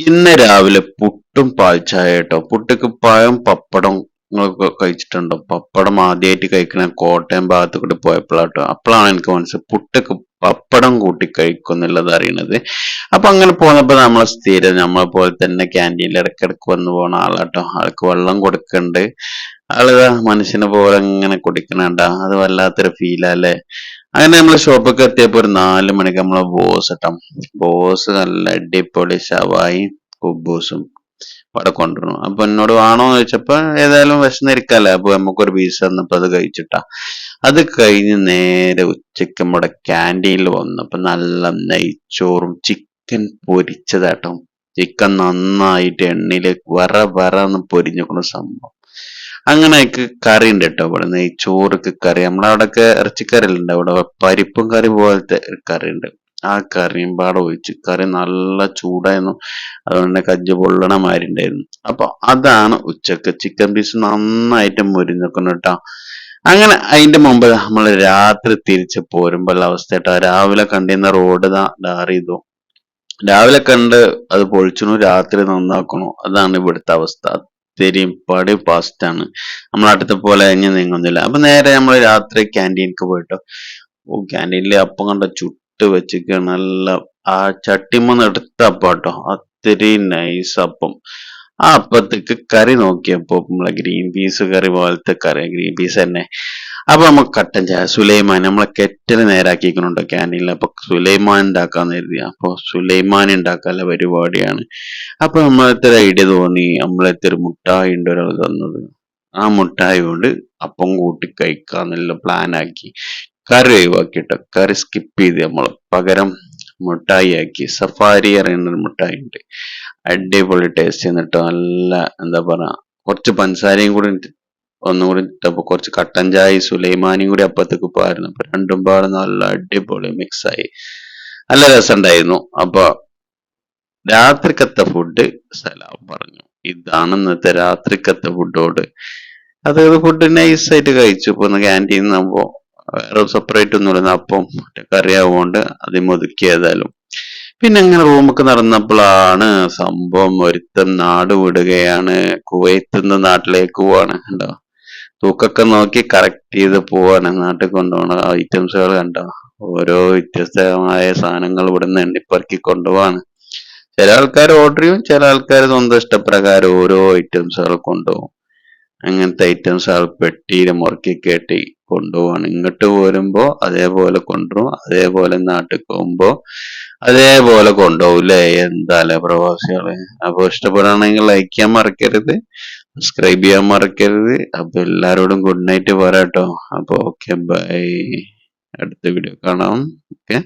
ഇന്ന് രാവിലെ പുട്ടും പാൽച്ചായ കേട്ടോ. പുട്ടക്ക് പഴം പപ്പടം നിങ്ങളൊക്കെ കഴിച്ചിട്ടുണ്ടോ? പപ്പടം ആദ്യമായിട്ട് കഴിക്കണ കോട്ടയം ഭാഗത്ത് കൂടി പോയപ്പോഴാട്ടോ അപ്പോഴാണ് എനിക്ക് മനസ്സിൽ പുട്ടക്ക് പപ്പടം കൂട്ടി കഴിക്കും എന്നുള്ളത് അറിയണത്. അപ്പൊ അങ്ങനെ പോന്നപ്പോ നമ്മളെ സ്ഥിരം നമ്മളെ പോലെ തന്നെ ക്യാന്റീനിൽ ഇടക്കിടക്ക് വന്ന് പോണ ആളാട്ടോ ആൾക്ക് വെള്ളം കൊടുക്കണ്ട്. ആൾ ദാ മനുഷ്യനെ പോലെ ഇങ്ങനെ കുടിക്കണണ്ട അത് വല്ലാത്തൊരു ഫീലല്ലേ അങ്ങനെ നമ്മൾ ഷോപ്പൊക്കെ എത്തിയപ്പോ ഒരു നാല് മണിക്ക് നമ്മൾ ബോസ് ഇട്ടാം ബോസ് നല്ല അടിപൊളി ഷവായി കുബൂസും അവിടെ കൊണ്ടുവന്നു. അപ്പൊ എന്നോട് വേണോ എന്ന് ചോദിച്ചപ്പോ ഏതായാലും വിശന്നിരിക്കല്ലേ? അപ്പൊ നമുക്കൊരു പീസ് തന്നപ്പോ അത് കഴിച്ചിട്ടാ. അത് കഴിഞ്ഞ് നേരെ ഉച്ചയ്ക്ക് നമ്മുടെ ക്യാന്റീനിൽ വന്നു. അപ്പൊ നല്ല നെയ്ച്ചോറും ചിക്കൻ പൊരിച്ചതാട്ടോ. ചിക്കൻ നന്നായിട്ട് എണ്ണയിൽ വറ വറ എന്ന് പൊരിഞ്ഞിരിക്കുന്ന സംഭവം. അങ്ങനെ എനിക്ക് കറി ഉണ്ട് കേട്ടോ ഇവിടെ നെയ്ച്ചോറൊക്കെ കറി. നമ്മളവിടൊക്കെ ഇറച്ചിക്കറി ഉണ്ട് അവിടെ പരിപ്പും കറി പോലത്തെ കറി ഉണ്ട് ആ കറിയും പാടെ ഒഴിച്ച് കറി നല്ല ചൂടായിരുന്നു. അതുകൊണ്ട് കജ്ജ പൊള്ളണ മാതിരി ഉണ്ടായിരുന്നു. അപ്പൊ അതാണ് ഉച്ചയ്ക്ക് ചിക്കൻ പീസ് നന്നായിട്ട് മുരിഞ്ഞിരിക്കുന്നു കേട്ടോ. അങ്ങനെ അതിന്റെ മുമ്പ് നമ്മൾ രാത്രി തിരിച്ച് പോരുമ്പോൾ അവസ്ഥ കേട്ടോ. രാവിലെ കണ്ടിരുന്ന റോഡ് ഡാർ ചെയ്തു രാവിലെ കണ്ട് അത് പൊളിച്ചണു രാത്രി നന്നാക്കണു. അതാണ് ഇവിടുത്തെ അവസ്ഥ. അത്തിരിയും പടി ഫാസ്റ്റ് ആണ്. നമ്മളെ അടുത്ത പോലെ ഇനി നീങ്ങുന്നില്ല. അപ്പൊ നേരെ നമ്മൾ രാത്രി ക്യാന്റീനിക്ക് പോയിട്ടോ. ഓ ക്യാന്റീനിൽ അപ്പം കണ്ട ചുട്ട് വെച്ചിട്ട് നല്ല ആ ചട്ടിമന്ന് എടുത്ത അപ്പം കേട്ടോ അത്തിരി നൈസ് അപ്പം. ആ അപ്പത്തേക്ക് കറി നോക്കിയപ്പോ നമ്മളെ ഗ്രീൻ പീസ് കറി പോലത്തെ കറി. ഗ്രീൻ പീസ് തന്നെ. അപ്പൊ നമുക്ക് കട്ടൻ ചായ സുലൈമാൻ നമ്മളെ കെറ്റൽ നേരാക്കിക്കുന്നുണ്ട് ക്യാന്റീനിൽ അപ്പൊ സുലൈമാൻ ഉണ്ടാക്കാന്ന് കരുതി. അപ്പൊ സുലൈമാൻ ഉണ്ടാക്കാനുള്ള പരിപാടിയാണ്. അപ്പൊ നമ്മളെത്ര ഐഡിയ തോന്നി? നമ്മളെത്ര മുട്ടായി ഉണ്ട് ഒരാൾ തന്നത്. ആ മുട്ടായി കൊണ്ട് അപ്പം കൂട്ടി കഴിക്കാന്നുള്ള പ്ലാൻ ആക്കി. കറി ഒഴിവാക്കിയിട്ട്. കറി സ്കിപ്പ് ചെയ്ത് നമ്മൾ പകരം മുട്ടായി ആക്കി സഫാരി അറിയുന്ന ഒരു മുട്ടായി ഉണ്ട്. അടിപൊളി ടേസ്റ്റ് എന്നിട്ട് നല്ല എന്താ പറയാ കുറച്ച് പഞ്ചസാരയും കൂടി ഇട്ട് ഒന്നും ഇട്ടപ്പോ കുറച്ച് കട്ടൻ ചായ സുലൈമാനിയും കൂടി അപ്പത്തേക്ക് പാരുന്നു അപ്പൊ രണ്ടും പാടെ നല്ല അടിപൊളി മിക്സ് ആയി. നല്ല രസമുണ്ടായിരുന്നു. അപ്പൊ രാത്രിക്കത്തെ ഫുഡ് സലാം പറഞ്ഞു. ഇതാണ് ഇന്നത്തെ രാത്രിക്കത്തെ ഫുഡോട് അതായത് ഫുഡ് നൈസ് ആയിട്ട് കഴിച്ചു. ഇപ്പൊ ക്യാന്റീൻ ആകുമ്പോ വേറെ സെപ്പറേറ്റ് ഒന്നുമില്ല അപ്പം കറി ആവുകൊണ്ട് അതിൽ പിന്നെ അങ്ങനെ റൂമൊക്കെ നടന്നപ്പോഴാണ് സംഭവം. ഒരുത്തം നാട് വിടുകയാണ്. കുവൈത്ത് നിന്ന് നാട്ടിലേക്ക് പോവാണ്. കണ്ടോ? തൂക്കൊക്കെ നോക്കി കറക്റ്റ് ചെയ്ത് പോവാണ്. നാട്ടിൽ കൊണ്ടുപോകണ ഐറ്റംസുകൾ കണ്ടോ? ഓരോ വ്യത്യസ്തമായ സാധനങ്ങൾ ഇവിടെ നിന്ന് എണ്ണിപ്പറക്കി കൊണ്ടുപോവാണ് ചില ആൾക്കാർ ഓർഡർ ചെയ്യും ചില ആൾക്കാർ സ്വന്തം ഇഷ്ടപ്രകാരം ഓരോ ഐറ്റംസുകൾ കൊണ്ടുപോകും. അങ്ങനത്തെ ഐറ്റംസ് ആൾ പെട്ടിയിൽ മുറുക്കി കെട്ടി കൊണ്ടുപോവാണ്. ഇങ്ങോട്ട് പോരുമ്പോ അതേപോലെ കൊണ്ടുപോകും അതേപോലെ നാട്ടിൽ പോകുമ്പോ അതേപോലെ കൊണ്ടുപോകില്ലേ എന്താല്ലേ പ്രവാസികൾ? അപ്പൊ ഇഷ്ടപ്പെടുകയാണെങ്കിൽ ലൈക്ക് ചെയ്യാൻ മറക്കരുത്. സബ്സ്ക്രൈബ് ചെയ്യാൻ മറക്കരുത്. അപ്പൊ എല്ലാരോടും ഗുഡ് നൈറ്റ് പറയാട്ടോ. അപ്പൊ ഓക്കെ ബൈ അടുത്ത വീഡിയോ കാണാം. ഓക്കെ